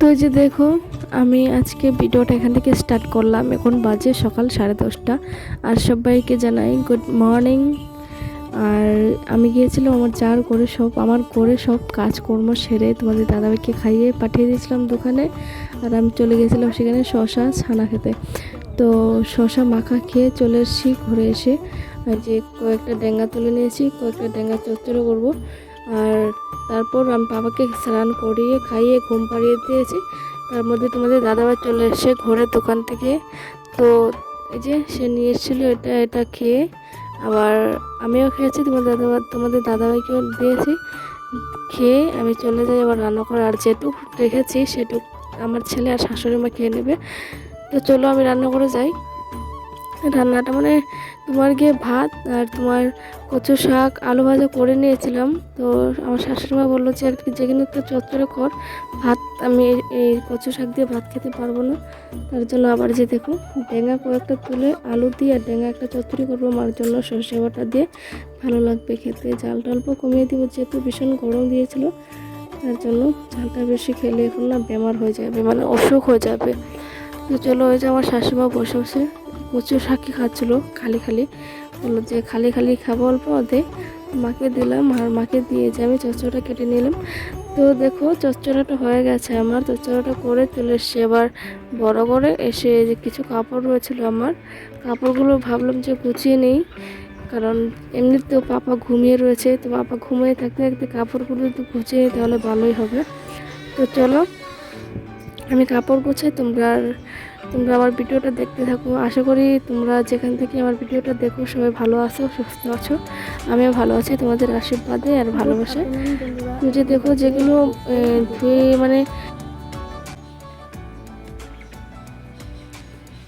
তো যে দেখো, আমি আজকে ভিডিওটা এখান থেকে স্টার্ট করলাম। এখন বাজে সকাল সাড়ে দশটা। আর সবাইকে জানাই গুড মর্নিং আর আমি গিয়েছিলাম আমার চার করে সব, আমার করে সব কাজকর্ম সেরে তোমাদের দাদাভাইকে খাইয়ে পাঠিয়ে দিয়েছিলাম দোকানে। আর আমি চলে গেছিলাম সেখানে শশা ছানা খেতে। তো শশা মাখা খেয়ে চলে এসেছি ঘুরে এসে। যে কয়েকটা ডেঙ্গা তুলে নিয়েছি, কয়েকটা ডেঙ্গা চচ্চড়ো করব। আর তারপর আমি বাবাকে স্নান করিয়ে খাইয়ে ঘুম পাড়িয়ে দিয়েছি। তার মধ্যে তোমাদের দাদাভাই চলে এসে ঘরের দোকান থেকে। তো এই যে সে নিয়ে এসেছিল এটা এটা খেয়ে আবার আমিও খেয়েছি তোমাদের দাদাভাই, তোমাদের দাদাভাইকেও দিয়েছি। খেয়ে আমি চলে যাই আবার রান্না করে আর যেটুক রেখেছি সেটুক আমার ছেলে আর শাশুড়ি মা খেয়ে নেবে। তো চলো আমি রান্না করে যাই। রান্নাটা মানে তোমার গিয়ে ভাত আর তোমার কচু শাক, আলু ভাজা করে নিয়েছিলাম। তো আমার শাশুড়ি মা বলল যে আর কি যেখানে একটু চচ্চড়ে কর। ভাত, আমি এই- এই কচু শাক দিয়ে ভাত খেতে পারব না। তার জন্য আবার যে দেখো, ডেঙ্গা কয়েকটা তুলে আলু দিয়ে আর ডেঙ্গা একটা চচ্চড়ি করব মার জন্য সর্ষে বাটা দিয়ে। ভালো লাগবে খেতে। জালটা অল্প কমিয়ে দিব, যেহেতু ভীষণ গরম দিয়েছিল। তার জন্য ঝালটা বেশি খেলে এখন না বেমার হয়ে যাবে মানে অসুখ হয়ে যাবে। তো চলো, ওই যে আমার শাশুমা বসে বসে কচু শাকই খাচ্ছিল, খালি খালি। বলল যে, খালি খালি খাব অল্প দে। মাকে দিলাম আর মাকে দিয়ে যে আমি চচ্চড়াটা কেটে নিলাম। তো দেখো, চচ্চড়াটা হয়ে গেছে আমার। চচ্চড়াটা করে চলে এসছে। এবার বড় করে এসে যে কিছু কাপড় রয়েছিল আমার, কাপড়গুলো ভাবলাম যে গুছিয়ে নেই। কারণ এমনিতেও পাপা ঘুমিয়ে রয়েছে। তো পাপা ঘুমিয়ে থাকতে থাকতে কাপড়গুলো একটু গুছিয়ে নিই তাহলে ভালোই হবে। তো চলো, আমি কাপড় গুছাই তোমরা তোমরা আমার ভিডিওটা দেখতে থাকো। আশা করি তোমরা যেখান থেকে আমার ভিডিওটা দেখো, সবাই ভালো আছো, সুস্থ আছো। আমিও ভালো আছি তোমাদের আশীর্বাদে আর ভালোবাসায়। তো যে দেখো যেগুলো ধুয়ে মানে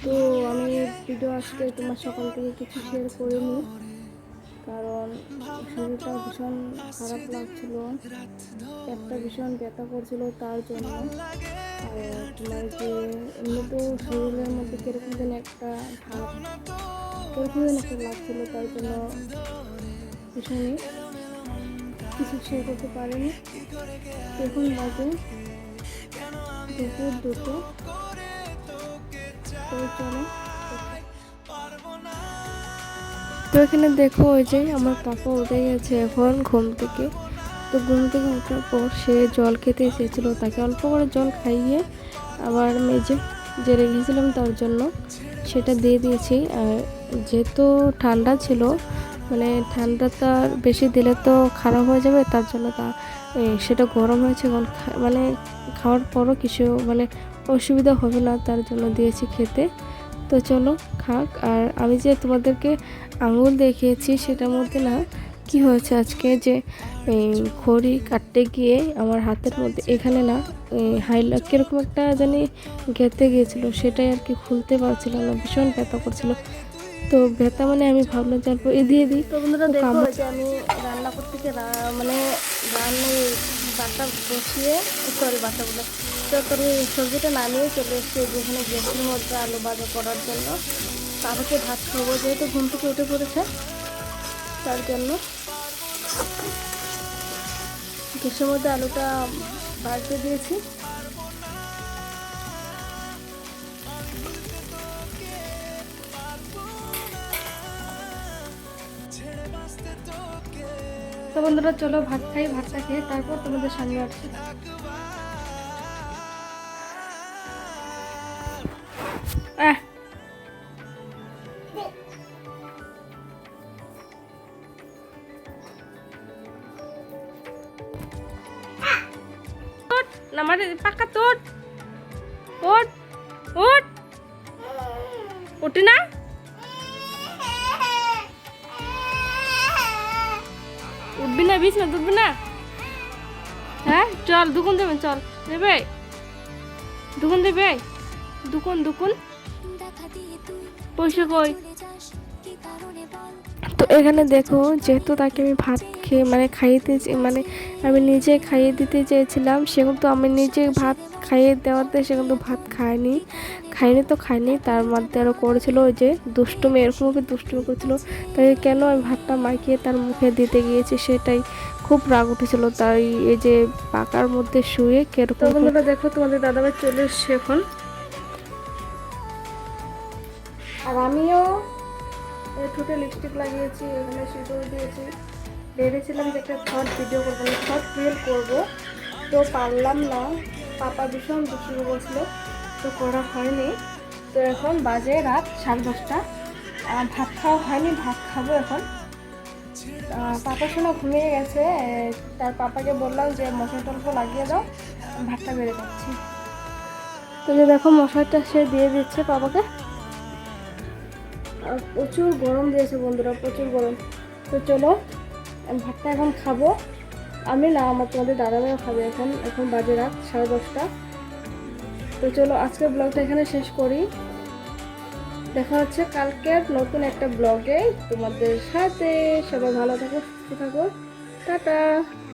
তো আমি ভিডিও আজকে তোমার সকাল থেকে কিছু শেয়ার করিনি, কারণ শরীরটা ভীষণ খারাপ লাগছিল। একটা ভীষণ ব্যথা করছিল তার জন্য। তোমার যে এমনিতেও শরীরের মধ্যে কীরকম যেন একটা ভাব, কীরকম যেন একটা লাগছিল তার জন্য ভীষণই কিছু শেয়ার করতে পারিনি। এখন বাজে দুপুর দুটো। তো তো এখানে দেখো ওই যে আমার পাপা উঠে গেছে এখন ঘুম থেকে। তো ঘুম থেকে ওঠার পর সে জল খেতে এসেছিল। তাকে অল্প করে জল খাইয়ে আবার মেজে যে রেখেছিলাম তার জন্য, সেটা দিয়ে দিয়েছি। আর যেহেতু ঠান্ডা ছিল মানে ঠান্ডাটা বেশি দিলে তো খারাপ হয়ে যাবে, তার জন্য তা সেটা গরম হয়েছে মানে খাওয়ার পরও কিছু মানে অসুবিধা হবে না তার জন্য দিয়েছি খেতে। তো চলো খাক, আর আমি যে তোমাদেরকে আঙুল দেখিয়েছি সেটার মধ্যে না কি হয়েছে আজকে যে এই, খড়ি কাটতে গিয়ে আমার হাতের মধ্যে এখানে না হাইলা কীরকম একটা জানি গেঁথে গিয়েছিল সেটাই আর কি খুলতে পারছিলাম না ভীষণ ব্যথা করছিল। তো ব্যথা মানে আমি ভাবলাম যে এ দিয়ে দিই। তো বন্ধুরা দেখো যে আমি রান্না করতে গিয়ে মানে রান্না বাটা বসিয়ে সরি বাটা বলে তরকারি সবজিটা নামিয়ে চলে এসেছি যেখানে গ্যাসের মধ্যে আলু ভাজা করার জন্য। তাদেরকে ভাত খাব যেহেতু ঘুম থেকে উঠে পড়েছে তার জন্য গ্যাসের মধ্যে আলুটা ভাজতে দিয়েছি। তো বন্ধুরা, চলো ভাত খাই, ভাতটা খেয়ে তারপর তোমাদের সামনে আসছি। আমার পাকা তোর। ওট ওট উঠি না। উঠবি না বিছ না উঠবি না। হ্যাঁ চল দুকুন দেবে চল। দেবে? দুকুন দেবে? দুকুন দুকুন। পয়সা কই তো এখানে দেখো যেহেতু তাকে আমি ভাত খেয়ে মানে খাইয়ে মানে আমি নিজে খাইয়ে দিতে চেয়েছিলাম সে কিন্তু আমি নিজে ভাত খাইয়ে দেওয়াতে সে কিন্তু ভাত খায়নি। খায়নি তো খায়নি তার মধ্যে আরও করেছিল ওই যে দুষ্টুমি এরকমভাবে দুষ্টুমি করেছিল। তাই কেন আমি ভাতটা মাখিয়ে তার মুখে দিতে গিয়েছি সেটাই খুব রাগ উঠেছিল। তাই এই যে পাকার মধ্যে শুয়ে কীরকম বন্ধুরা দেখো তোমাদের দাদাভাই চলে এসছে এখন। আর আমিও ঠোঁটে লিপস্টিক লাগিয়েছি এখানে সিঁদুর দিয়েছি। ভেবেছিলাম যে একটা শর্ট ভিডিও করব শর্ট রিল করব। তো পারলাম না, পাপা ভীষণ দুষ্টু বসল তো করা হয়নি। তো এখন বাজে রাত সাড়ে দশটা। ভাত খাওয়া হয়নি, ভাত খাব এখন। পাপা শোনা ঘুমিয়ে গেছে তার পাপাকে বললাম যে মশার টল্প লাগিয়ে দাও, ভাতটা বেড়ে যাচ্ছি। তো দেখো মশারটা সে দিয়ে দিচ্ছে পাপাকে। প্রচুর গরম দিয়েছে বন্ধুরা, প্রচুর গরম। তো চলো ভাতটা এখন খাব। আমি না, আমার তোমাদের দাদাভাইও খাবে এখন। এখন বাজে রাত, সাড়ে দশটা। তো চলো, আজকের ব্লগটা এখানে শেষ করি। দেখা হচ্ছে কালকের নতুন একটা ব্লগে। তোমাদের সাথে সবাই ভালো থাকো, সুস্থ থাকো। টাটা।